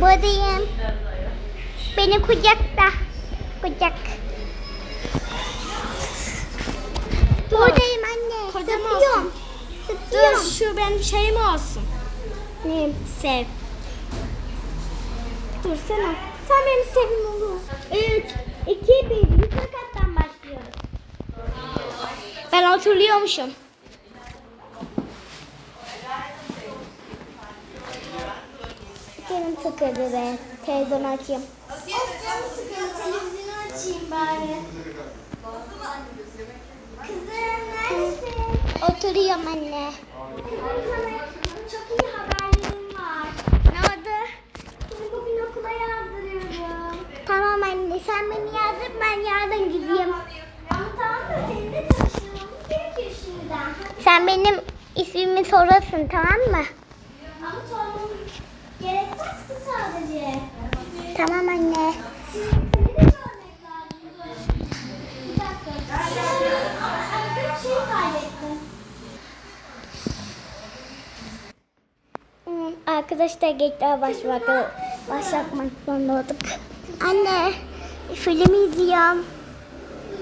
Buradayım. Beni kucakta. Kucak. Buradayım anne. Kocaman Tutuyorum. Dur Tutuyorum. şu benim şeyim olsun. Ne? Sev. Dursana. Sen benim sevim olur. 3, 2, 1. Yukarı kattan başlıyoruz. Ben hatırlıyormuşum. Canım sıkıldı be. Televizyon açayım. Canım sıkıldı televizyonu açayım bari. Kızım neredesin? Oturuyorum anne. Kızım sana çok iyi haberlerim var. Ne oldu? Seni bugün okula yazdırıyorum. Tamam anne sen beni yazdır ben yarın gideyim. Ama tamam da seninle tanıştırmamız gerekiyor şimdiden. Sen benim ismimi sorasın tamam mı? Ama sormamız gerekmez ki sadece. Tamam anne. Hı, Arkadaşlar geçler başlamak, başlatmak zorunda olduk. Anne film izliyorum.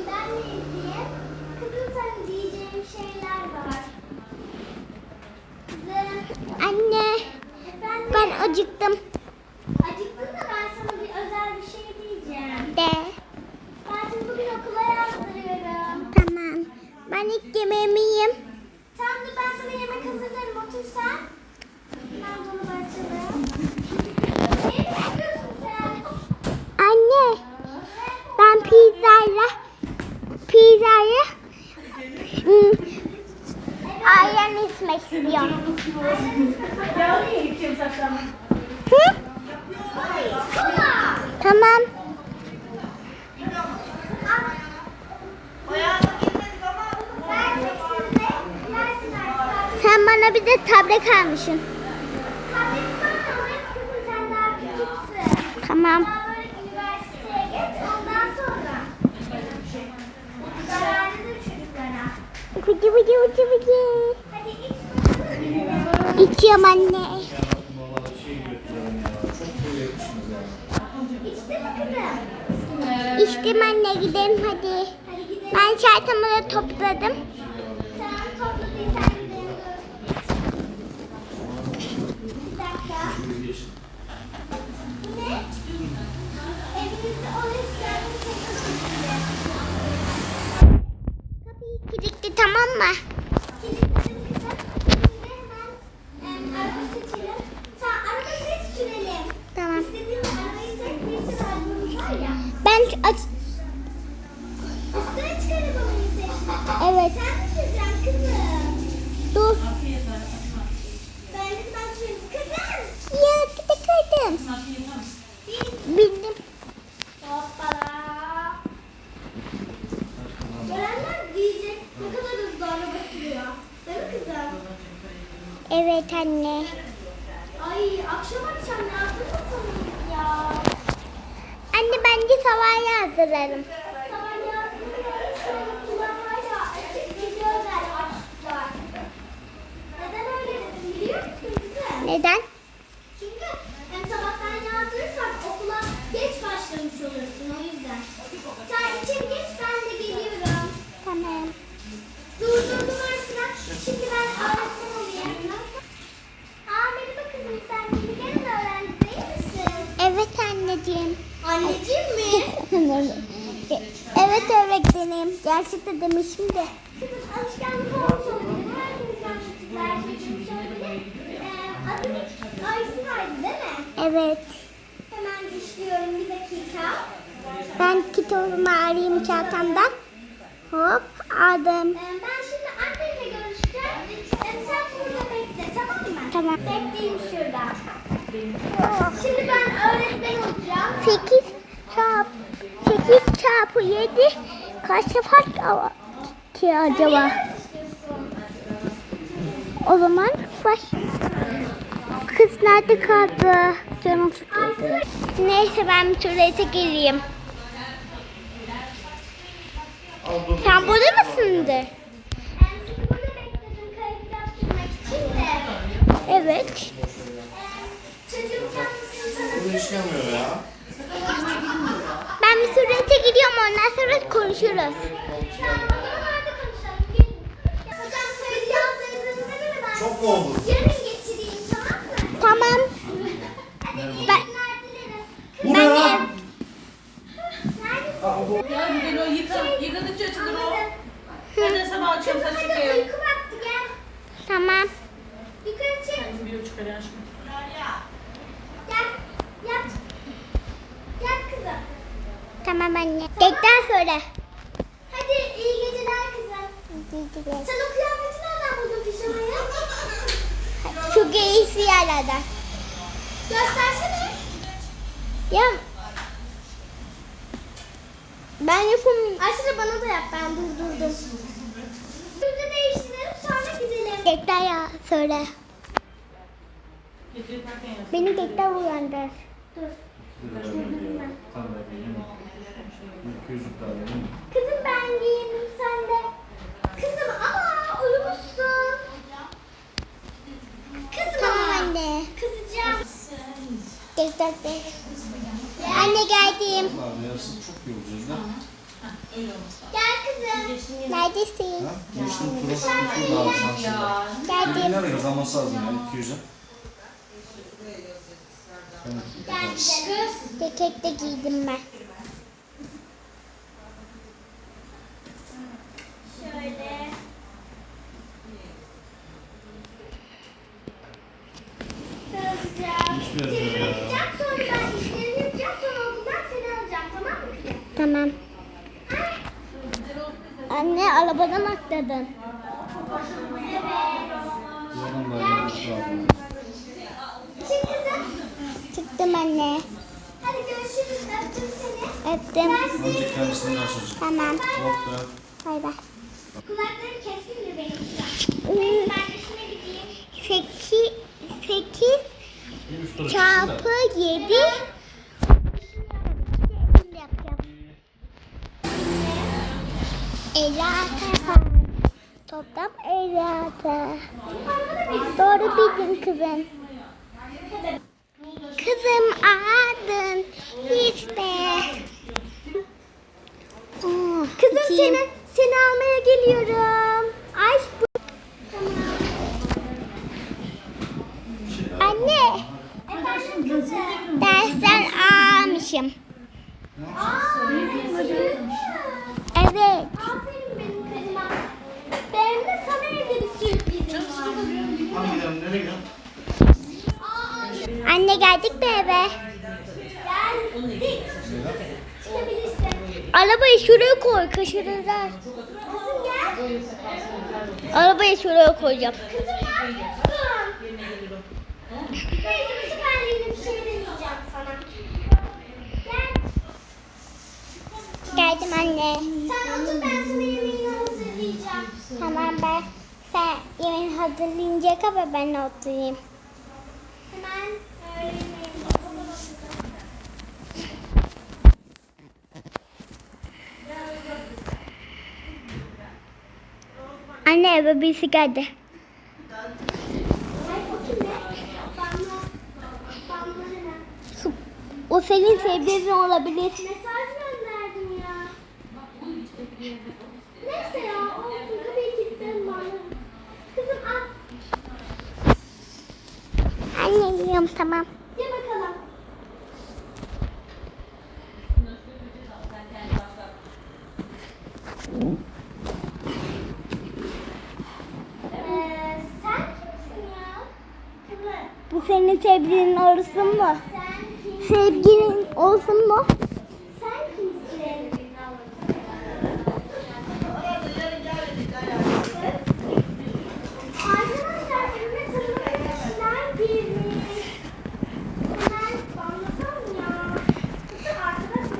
Ben de izleyeyim. Kızım sana diyeceğim şeyler var. Kızım. Anne Efendim. ben acıktım. Acıktın da ben sana bir özel bir şey diyeceğim. De. Ben seni bugün okula yazdırıyorum. Tamam. Ben ilk yemeğimi yiyeyim. Tamam da ben sana yemek hazırlarım. Otur sen. Ben bunu açalım. Ne istiyorsun sen? Anne ben pizzayla pizzayı hmm, ayran içmek istiyorum. Hı? Tamam. Sen bana bir de tablet almışsın. Tamam. Bıcı bıcı bıcı bıcı. İçiyorum anne. İçtim anne gidelim hadi. Ben çantamı da topladım. Sen topladıysan gidelim. Bir dakika. Bu ne? Evinizde o eşyaları çekmişsiniz. Kapıyı kilitli tamam mı? Kilitledim kızım. Şimdi hemen em, araba seçelim. Sen araba seç sürelim. Tamam. İstediğin arabayı seç. Bir arabamız var ya. Ben aç... Evet. Dur. Ben de ben süreyim. Kızım. Ya gide kaydım. Bindim. Hoppala. Görenler diyecek ne kadar hızlı araba sürüyor. Değil mi kızım? Evet anne. Ay akşam akşam ne yaptın sanırım ya? Anne bence sabah hazırlarım. Neden öyle dedim biliyor musun kızım? Neden? Çünkü hem sabahtan yazdırırsan okula geç başlamış olursun o yüzden. Sen içeri geç ben de geliyorum. Tamam. Durdurdum arasına. Şimdi ben öğretmen olayım. Aa merhaba kızım sen bilgen öğrenci değil misin? Evet anneciğim. Anneciğim mi? evet öğretmenim. Gerçekten demişim de. Alışkanlık olabilir. Herkesten küçükler çocuğum şöyle. Ee, adın Ayşe vardı değil mi? Evet. Hemen işliyorum bir dakika. Ben kitabımı arayayım çantamdan. Hop aldım. Ee, ben şimdi annenle görüşeceğim. Ee, sen burada bekle tamam mı? Tamam. Bekleyeyim şurada. Şimdi ben öğretmen olacağım. 8 çarp 8 çarpı 7 kaç yapar ki acaba? O zaman baş. Kız nerede kaldı? Canım sıkıldı. Neyse ben bir tuvalete geleyim. Sen burada mısındır? Konuşuruz. Çok mu oldu? tamam Ben-. Bu ne Ben ya? güzel o yıka, yıkadıkça açılır o. Ben de sabah akşam saç gel. tamam. Çık. Bir buçuk ay aşkım. Gel. Yat. Yat kızım. Tamam anne. Tekrar söyle. Kızım. Sen o kıyafeti nereden buldun pijamayı? Şu giysi yerlerden. Göstersene. Ya ben yapamıyorum. Aysel bana da yap ben durdurdum. Üstümüzü değiştirelim sonra gidelim. Tekrar ya söyle. Beni tekrar uyandır. Tamam. 200 tane değil mi? Kızım ben giyinim sen de. Kızım aa uyumuşsun. Kızım Tamam ama. Anne. Kızacağım. Tekrar de. Anne geldim. Abi yarısı çok iyi olacağız da. Gel kızım. Neredesin? Ha? Geçtim tura. Bir tur daha şimdi. Geldim. Nereye kazanması lazım yani 200'e. Gel kız. Ceket de giydim ben. Şöyle. Kızacağım. Hiçbir Seni yere ya. bırakacağım sonra ben işlerini yapacağım sonra okuldan seni alacağım tamam mı kızım? Tamam. Anne arabadan atladın. Çıktım anne. Hadi görüşürüz. Öptüm seni. Öptüm. Önce kendisini açacak. Tamam. Bay bay. Kulakları keskin mi benim? Hmm, Neyse ben işime gideyim. Sekiz, sekiz çarpı yedi. Elli altı falan. Toplam elli altı. Doğru bildin kızım. Kızım adın hiç be. Kızım seni, seni almaya geliyorum. Ay bu. Anne Efendim kızım. dersten almışım. Aa, evet. Evet. Aferin benim kızıma. Benim de sana evde bir sürprizim var. Hadi gidelim nereye gidelim? Aa, Anne geldik mi eve? geldik. Arabayı şuraya koy kaşırırlar. Arabayı şuraya koyacağım. Kızım ne yapıyorsun? Neyse bir şey sana. Geldim anne. Sen otur ben sana yemeğini hazırlayacağım. Tamam ben. Sen yemeğini hazırlayınca kadar ben oturayım. Hemen öğreneyim. Eve birisi geldi. O senin sevdiğin olabilir. Mesaj gönderdim ya. Neyse ya olsun kapıyı kilitlerim bana. Kızım al. Anne yiyorum tamam. Ye bakalım. Ee, sen kimsin ya? Kızım Bu senin sevgilin olsun mu? Sevgilin olsun mu? Sen kimsin? Arkadaşlar evime tanımayan kişiler girmiş. Hemen anlasam ya. Kızım arkadaş mı?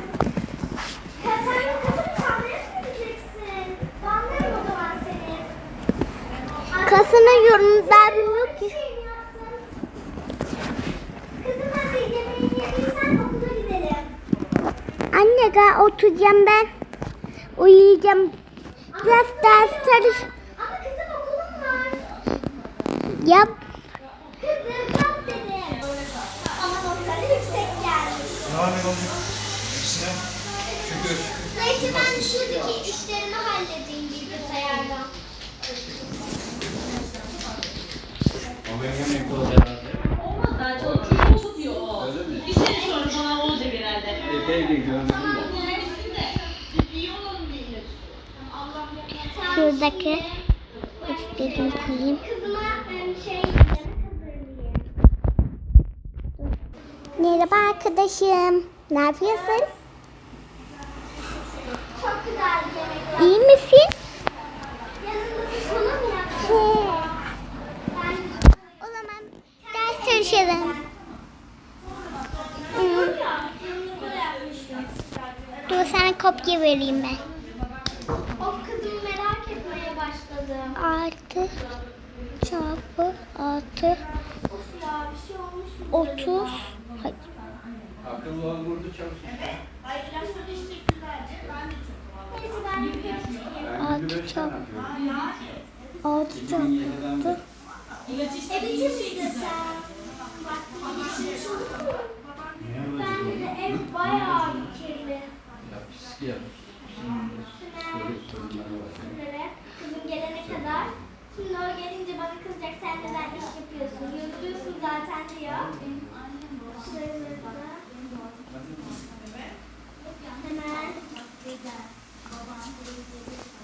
Ya sen bu kızımı çalmaya mı gideceksin? Banlarım o zaman seni. Kasının yorumlar bilmiyor Bir ki. şey mi yaptın? Kızım hadi yemeğini yediysen okula gidelim. Anne gel oturacağım ben. Uyuyacağım. Biraz daha sarış. Ama kızım okulum var. Yap. Kızım kalk dedim. Ama notları yüksek Devam et oğlum. Hepsine şükür. Neyse ben şuradaki işlerimi halledeyim bilgisayarda. Ama benim yemek oldu herhalde. Olmaz daha çok Epeydi görmedim de. Şuradaki koyayım. Em, şey yemek hazırlayayım. Merhaba arkadaşım. Ne yapıyorsun? Çok güzel bir yemek var. İyi misin? Ben O zaman ders çalışalım. Dur sana kopya vereyim ben. O kızımı merak etmeye başladım. Artı çarpı artı Of ya bir şey olmuş mu? 30 Hayır. Akıllı olan burada çalışıyor. Neyse ben yukarı çıkayım. Ben Altı günde beş çarpı. tane atıyorum. Altı çarpı 2007'den beri. E bitir misin sen? Bak bitirmiş olur mu? Ben de ev bayağı bir kirli. Var. şunları kızım gelene kadar. Şimdi o gelince bana kızacak sen neden iş yapıyorsun? Yoruluyorsun zaten diyor. Şuraları da. Hemen.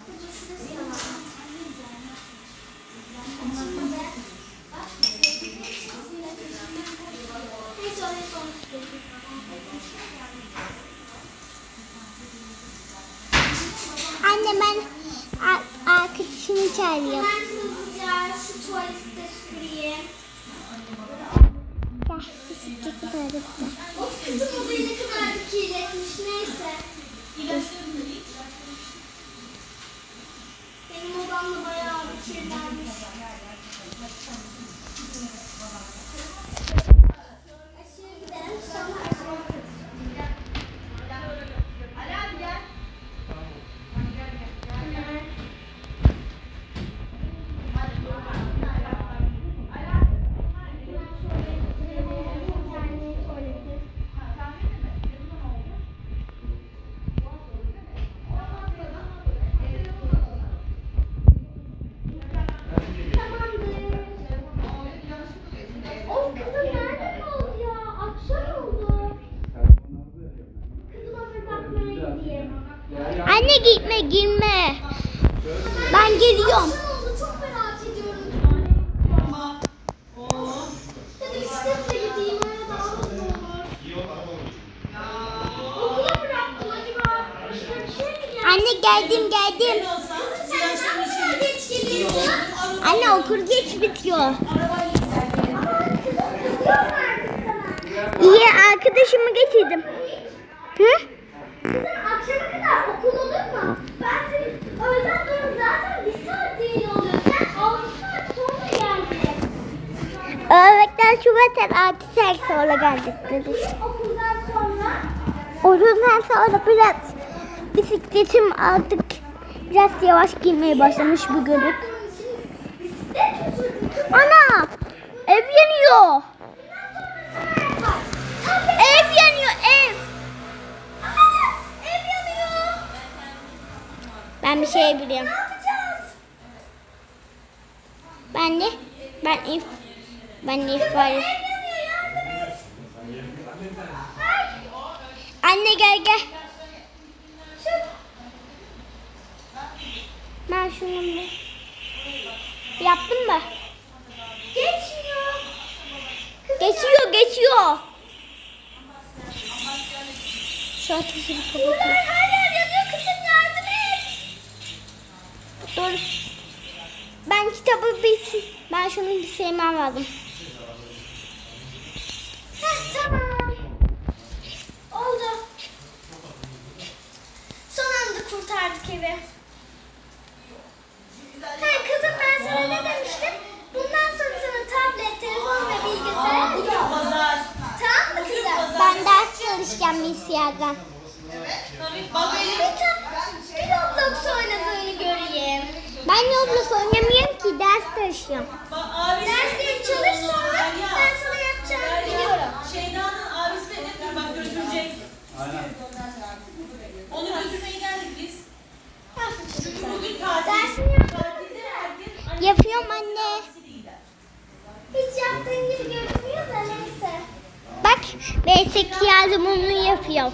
Dur şurası da var. Neyse oraya sonra sıkıntı. Anne ben a- çağırıyorum. Ben hızlıca şu tuvalette süpüreyim. Gel bisikleti de Bir şey mi geldi? Anne geldim geldim. Anne okul geç bitiyor. İyi arkadaşımı getirdim. Hı? Kızım akşama kadar okul olur mu? Ben seni öğleden sonra zaten bir saat değil oluyor. Sen 6 saat sonra geldin. Öğretmen Şubat'ın altı saat sonra geldik dedi. Okuldan sonra Ondan sonra biraz bisikletim artık biraz yavaş girmeye başlamış bu görüp. Ana! Ev yanıyor. Şey biliyorum. Ben de ben if ben de ifade. Anne gel gel. Ben şunu bir yaptın mı? Geçmiyor. Geçiyor geçiyor. Şu ateşi bir kapatayım. Dur. Ben kitabı bir ben şunu bir sevmem lazım. Heh, tamam. Oldu. Son anda kurtardık evi. Ha kızım ben sana ne demiştim? Bundan sonra sana tablet, telefon ve bilgisayar Bugün yok. pazar. Tamam mı kızım? Ben ders çalışacağım bilgisayardan. Tabii bak Bir, benim. bir Roblox oynadığını göreyim. Ben Roblox oynamıyorum ki ders çalışıyorum. Bak çalış sonra ben sana yapacağımı biliyorum. Şeyda'nın abisi de ne bak götürecek. Aynen. Onu götürmeye geldik biz. Çünkü bugün tatil. Dersini yapıyorum. Yapıyorum anne. Hiç yaptığın gibi görünmüyor da neyse. Bak B8 yardımını yapıyorum.